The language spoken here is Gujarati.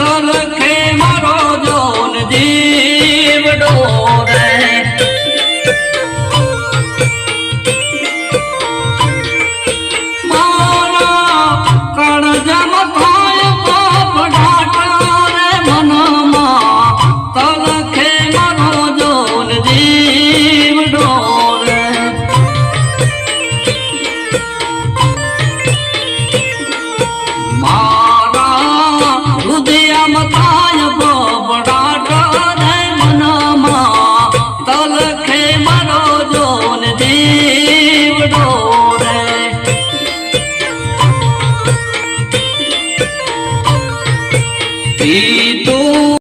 તલખે મારો જોન જીવ ડોરે મારો જોન દેવડો રે. તું